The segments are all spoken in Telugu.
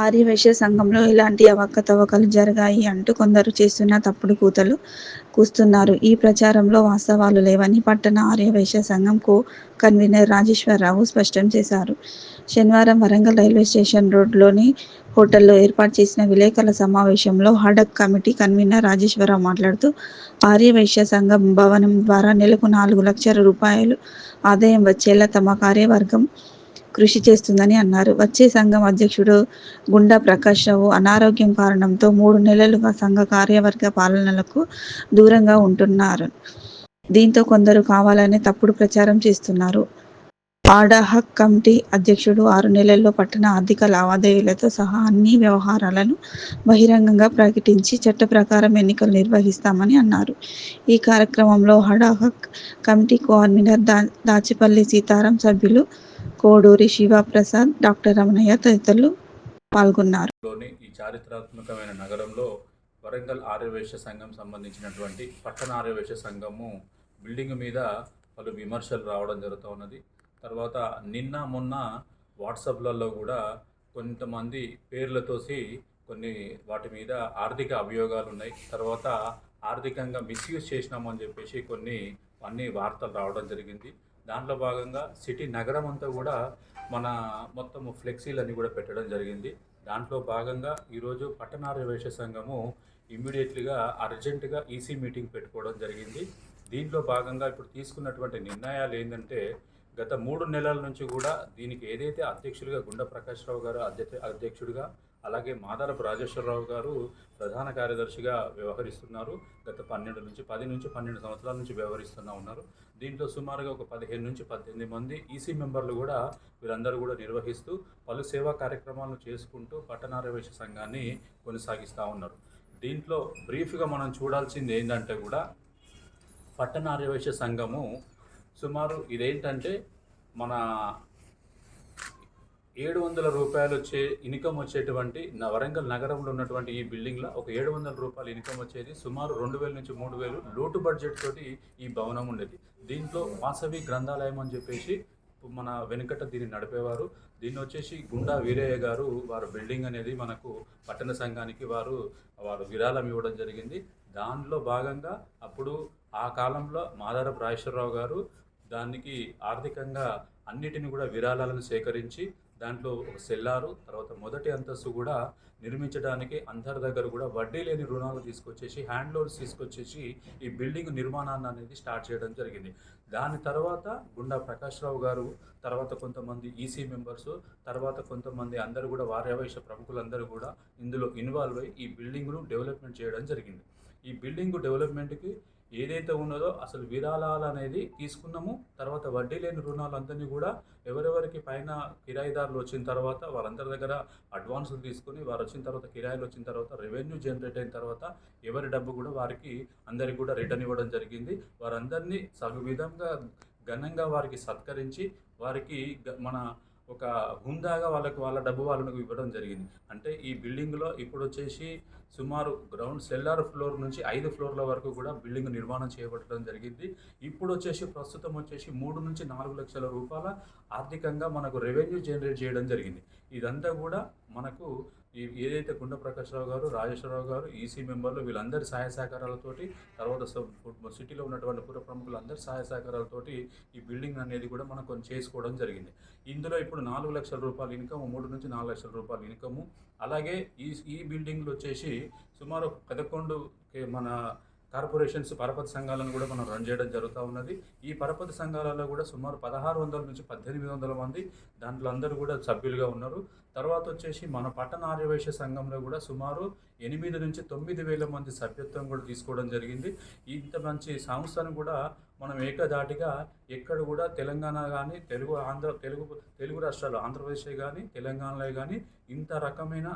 ఆర్యవైశ్య సంఘంలో ఇలాంటి అవకతవకలు జరిగాయి అంటూ కొందరు చేస్తున్న తప్పుడు కూతలు కూస్తున్నారు. ఈ ప్రచారంలో వాస్తవాలు లేవని పట్టణ ఆర్యవైశ్య సంఘం కో కన్వీనర్ రాజేశ్వరరావు స్పష్టం చేశారు. శనివారం వరంగల్ రైల్వే స్టేషన్ రోడ్లోని హోటల్లో ఏర్పాటు చేసిన విలేకరుల సమావేశంలో హడక్ కమిటీ కన్వీనర్ రాజేశ్వరరావు మాట్లాడుతూ ఆర్యవైశ్య సంఘం భవనం ద్వారా నెలకు నాలుగు లక్షల రూపాయలు ఆదాయం వచ్చేలా తమ కార్యవర్గం కృషి చేస్తుందని అన్నారు. వచ్చే సంఘం అధ్యక్షుడు గుండా ప్రకాష్ రావు అనారోగ్యం కారణంతో మూడు నెలలుగా సంఘ కార్యవర్గ పాలనలకు దూరంగా ఉంటున్నారు. దీంతో కొందరు కావాలనే తప్పుడు ప్రచారం చేస్తున్నారు. ఆడాహక్ కమిటీ అధ్యక్షుడు ఆరు నెలల్లో పట్టణ ఆర్థిక లావాదేవీలతో సహా అన్ని వ్యవహారాలను బహిరంగంగా ప్రకటించి చట్ట ప్రకారం ఎన్నికలు నిర్వహిస్తామని అన్నారు. ఈ కార్యక్రమంలో హడాహక్ కమిటీ కోఆర్డినేటర్ దా దాచిపల్లి సీతారాం, సభ్యులు కోడూరి శివప్రసాద్, డాక్టర్ రమణయ్య తదితరులు పాల్గొన్నారు. ఈ చారిత్రాత్మకమైన నగరంలో వరంగల్ ఆర్యవేశ సంఘం సంబంధించినటువంటి పట్టణ ఆర్యవేశ సంఘము బిల్డింగ్ మీద పలు విమర్శలు రావడం జరుగుతూ ఉన్నది తర్వాత నిన్న మొన్న వాట్సాప్లలో కూడా కొంతమంది పేర్లతోసి కొన్ని వాటి మీద ఆర్థిక అభియోగాలు ఉన్నాయి తర్వాత ఆర్థికంగా మిస్యూజ్ చేసినామని చెప్పేసి కొన్ని అన్ని వార్తలు రావడం జరిగింది. దాంట్లో భాగంగా సిటీ నగరం అంతా కూడా మన మొత్తం ఫ్లెక్సీలన్నీ కూడా పెట్టడం జరిగింది. దాంట్లో భాగంగా ఈరోజు పట్టణార్య సంఘము ఇమ్మీడియట్లీగా అర్జెంటుగా ఈసీ మీటింగ్ పెట్టుకోవడం జరిగింది. దీంట్లో భాగంగా ఇప్పుడు తీసుకున్నటువంటి నిర్ణయాలు ఏంటంటే గత మూడు నెలల నుంచి కూడా దీనికి ఏదైతే అధ్యక్షుడిగా గుండా ప్రకాశ్రావు గారు అధ్యక్ష అధ్యక్షుడిగా అలాగే మాదారపు రాజేశ్వరరావు గారు ప్రధాన కార్యదర్శిగా వ్యవహరిస్తున్నారు. గత పన్నెండు నుంచి పది నుంచి పన్నెండు సంవత్సరాల నుంచి వ్యవహరిస్తూనే ఉన్నారు. దీంట్లో సుమారుగా ఒక పదిహేను నుంచి పద్దెనిమిది మంది ఈసీ మెంబర్లు కూడా వీరందరూ కూడా నిర్వహిస్తూ పలు సేవా కార్యక్రమాలను చేసుకుంటూ పట్టణారవేశ సంఘాన్ని కొనసాగిస్తూ ఉన్నారు. దీంట్లో బ్రీఫ్గా మనం చూడాల్సింది ఏంటంటే కూడా పట్టణ సంఘము సుమారు ఇదేంటంటే మన ఏడు వందల రూపాయలు వచ్చే ఇన్కమ్ వచ్చేటువంటి వరంగల్ నగరంలో ఉన్నటువంటి ఈ బిల్డింగ్లో ఒక ఏడు వందల రూపాయలు ఇన్కమ్ వచ్చేది. సుమారు రెండు వేల నుంచి మూడు వేలు లోటు బడ్జెట్ తోటి ఈ భవనం ఉండేది. దీంట్లో వాసవి గ్రంథాలయం అని చెప్పేసి మన వెనుకట దీన్ని నడిపేవారు. దీన్ని వచ్చేసి గుండా వీరయ్య గారు వారు బిల్డింగ్ అనేది మనకు పట్టణ సంఘానికి వారు వారు విరాళం ఇవ్వడం జరిగింది. దానిలో భాగంగా అప్పుడు ఆ కాలంలో మాదారపు రాజేశ్వరరావు గారు దానికి ఆర్థికంగా అన్నిటిని కూడా విరాళాలను సేకరించి దాంట్లో ఒక సెల్లారు తర్వాత మొదటి అంతస్తు కూడా నిర్మించడానికి అందరి దగ్గర కూడా వడ్డీ లేని రుణాలు తీసుకొచ్చేసి హ్యాండ్ లోన్స్ తీసుకొచ్చేసి ఈ బిల్డింగ్ నిర్మాణాన్ని అనేది స్టార్ట్ చేయడం జరిగింది. దాని తర్వాత గుండా ప్రకాశ్రావు గారు తర్వాత కొంతమంది ఈసీ మెంబర్స్ తర్వాత కొంతమంది అందరూ కూడా వార్యవైశ్య ప్రముఖులందరూ కూడా ఇందులో ఇన్వాల్వ్ అయ్యి ఈ బిల్డింగ్ను డెవలప్మెంట్ చేయడం జరిగింది. ఈ బిల్డింగ్ డెవలప్మెంట్కి ఏదైతే ఉన్నదో అసలు విరాళాలు అనేది తీసుకున్నాము. తర్వాత వడ్డీ లేని రుణాలందరినీ కూడా ఎవరెవరికి పైన కిరాయిదారులు వచ్చిన తర్వాత వాళ్ళందరి దగ్గర అడ్వాన్సులు తీసుకుని వారు వచ్చిన తర్వాత కిరాయిలు వచ్చిన తర్వాత రెవెన్యూ జనరేట్ అయిన తర్వాత ఎవరి డబ్బు కూడా వారికి అందరికి కూడా రిటర్న్ ఇవ్వడం జరిగింది. వారందరినీ సగు విధంగా ఘనంగా వారికి సత్కరించి వారికి గ- మన ఒక హుందాగా వాళ్ళకి వాళ్ళ డబ్బు వాళ్ళకు ఇవ్వడం జరిగింది. అంటే ఈ బిల్డింగ్లో ఇప్పుడు వచ్చేసి సుమారు గ్రౌండ్ సెల్లార్ ఫ్లోర్ నుంచి ఐదు ఫ్లోర్ల వరకు కూడా బిల్డింగ్ నిర్మాణం చేయబడడం జరిగింది. ఇప్పుడు వచ్చేసి ప్రస్తుతం వచ్చేసి మూడు నుంచి నాలుగు లక్షల రూపాయల ఆర్థికంగా మనకు రెవెన్యూ జనరేట్ చేయడం జరిగింది. ఇదంతా కూడా మనకు ఈ ఏదైతే గుండ ప్రకాశ్రావు గారు రాజేశ్వరరావు గారు ఈసీ మెంబర్లు వీళ్ళందరి సహాయ సహకారాలతోటి తర్వాత సిటీలో ఉన్నటువంటి పుర ప్రముఖులందరి సహాయ సహకారాలతోటి ఈ బిల్డింగ్ అనేది కూడా మనం కొంచెం చేసుకోవడం జరిగింది. ఇందులో ఇప్పుడు నాలుగు లక్షల రూపాయల ఇన్కమ్ మూడు నుంచి నాలుగు లక్షల రూపాయల ఇన్కము. అలాగే ఈ ఈ బిల్డింగ్లు వచ్చేసి సుమారు పదకొండు కే- మన కార్పొరేషన్స్ పరపతి సంఘాలను కూడా మనం రన్ చేయడం జరుగుతూ ఉన్నది. ఈ పరపతి సంఘాలలో కూడా సుమారు పదహారు వందల నుంచి పద్దెనిమిది వందల మంది దాంట్లో అందరూ కూడా సభ్యులుగా ఉన్నారు. తర్వాత వచ్చేసి మన పట్టణ ఆర్యవైశ్య సంఘంలో కూడా సుమారు ఎనిమిది నుంచి తొమ్మిది వేల మంది సభ్యత్వం కూడా తీసుకోవడం జరిగింది. ఇంత మంచి సంస్థను కూడా మనం ఏకధాటిగా ఎక్కడ కూడా తెలంగాణ కానీ తెలుగు ఆంధ్ర తెలుగు తెలుగు రాష్ట్రాలు ఆంధ్రప్రదేశ్ కానీ తెలంగాణలో కానీ ఇంత రకమైన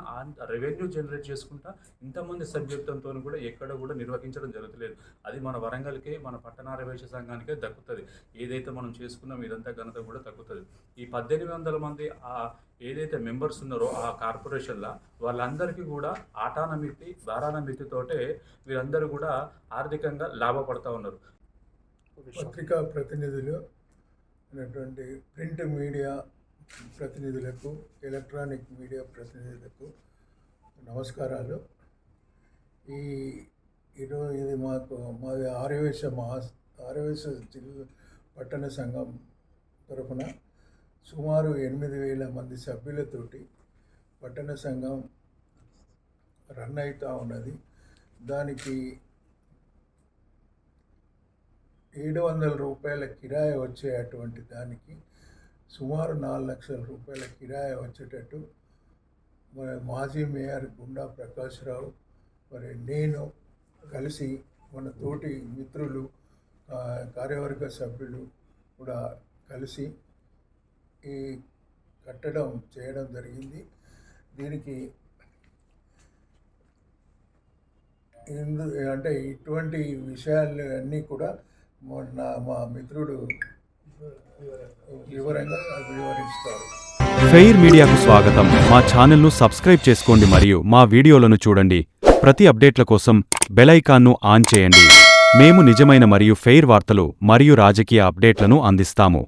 రెవెన్యూ జనరేట్ చేసుకుంటా ఇంతమంది సభ్యత్వంతో కూడా ఎక్కడ కూడా నిర్వహించడం జరుగుతలేదు. అది మన వరంగల్కే మన పట్టణ రవేశ సంఘానికే దక్కుతుంది. ఏదైతే మనం చేసుకున్నాం ఇదంతా ఘనత కూడా దక్కుతుంది. ఈ పద్దెనిమిది వందల మంది ఆ ఏదైతే మెంబర్స్ ఉన్నారో ఆ కార్పొరేషన్లో వాళ్ళందరికీ కూడా ఆటానమితి బారానమితితోటే వీరందరూ కూడా ఆర్థికంగా లాభపడతా ఉన్నారు. పత్రికా ప్రతినిధులు అనేటువంటి ప్రింట్ మీడియా ప్రతినిధులకు ఎలక్ట్రానిక్ మీడియా ప్రతినిధులకు నమస్కారాలు. ఈ ఈరోజు ఇది మాకు మాది ఆర్యవేశ మహా ఆర్యవేశ జిల్లా పట్టణ సంఘం తరపున సుమారు ఎనిమిది వేల మంది సభ్యులతోటి పట్టణ సంఘం రన్ అవుతూ ఉన్నది. దానికి ఏడు వందల రూపాయల కిరాయి వచ్చే అటువంటి దానికి సుమారు నాలుగు లక్షల రూపాయల కిరాయి వచ్చేటట్టు మన మాజీ మేయర్ గుండా ప్రకాశ్రావు మరి నేను కలిసి మన తోటి మిత్రులు కార్యవర్గ సభ్యులు కూడా కలిసి ఈ కట్టడం చేయడం జరిగింది. దీనికి ఇందు అంటే ఇటువంటి విషయాలు అన్నీ కూడా మొన్న మా మిత్రుడు వివరంగా వివరిస్తారు. ఫెయిర్ మీడియాకు స్వాగతం. మా ఛానల్ను సబ్స్క్రైబ్ చేసుకోండి మరియు మా వీడియోలను చూడండి. ప్రతి అప్డేట్ల కోసం బెల్ ఐకాన్ను ఆన్ చేయండి. మేము నిజమైన మరియు ఫెయిర్ వార్తలు మరియు రాజకీయ అప్డేట్లను అందిస్తాము.